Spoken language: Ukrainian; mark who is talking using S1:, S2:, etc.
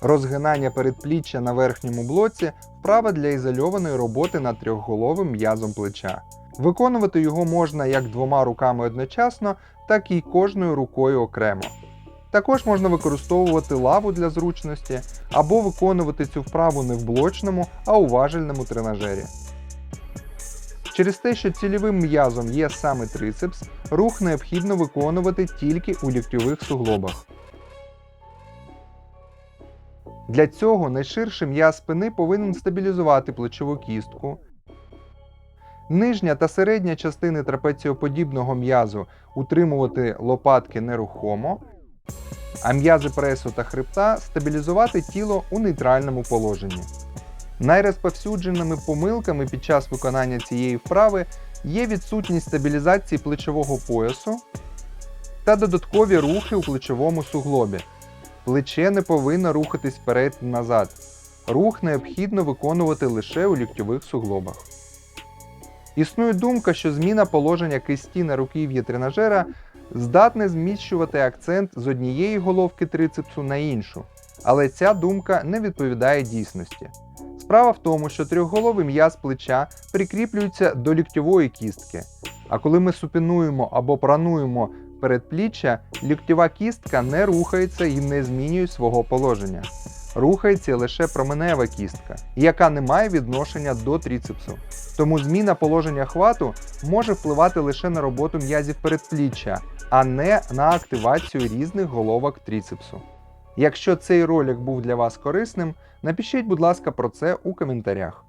S1: Розгинання передпліччя на верхньому блоці вправа для ізольованої роботи над трьохголовим м'язом плеча. Виконувати його можна як двома руками одночасно, так і кожною рукою окремо. Також можна використовувати лаву для зручності або виконувати цю вправу не в блочному, а у важельному тренажері. Через те, що цільовим м'язом є саме трицепс, рух необхідно виконувати тільки у ліктьових суглобах. Для цього найширший м'яз спини повинен стабілізувати плечову кістку. Нижня та середня частини трапеціоподібного м'язу утримувати лопатки нерухомо, а м'язи пресу та хребта стабілізувати тіло у нейтральному положенні. Найрозповсюдженими помилками під час виконання цієї вправи є відсутність стабілізації плечового поясу та додаткові рухи у плечовому суглобі. Плече не повинно рухатись вперед і назад. Рух необхідно виконувати лише у ліктьових суглобах. Існує думка, що зміна положення кисті на руків'ї тренажера здатне зміщувати акцент з однієї головки трицепсу на іншу, але ця думка не відповідає дійсності. Справа в тому, що трьохголовий м'яз плеча прикріплюється до ліктьової кістки, а коли ми супінуємо або прануємо передпліччя, ліктьова кістка не рухається і не змінює свого положення. Рухається лише променева кістка, яка не має відношення до трицепсу. Тому зміна положення хвату може впливати лише на роботу м'язів передпліччя, а не на активацію різних головок трицепсу. Якщо цей ролик був для вас корисним, напишіть, будь ласка, про це у коментарях.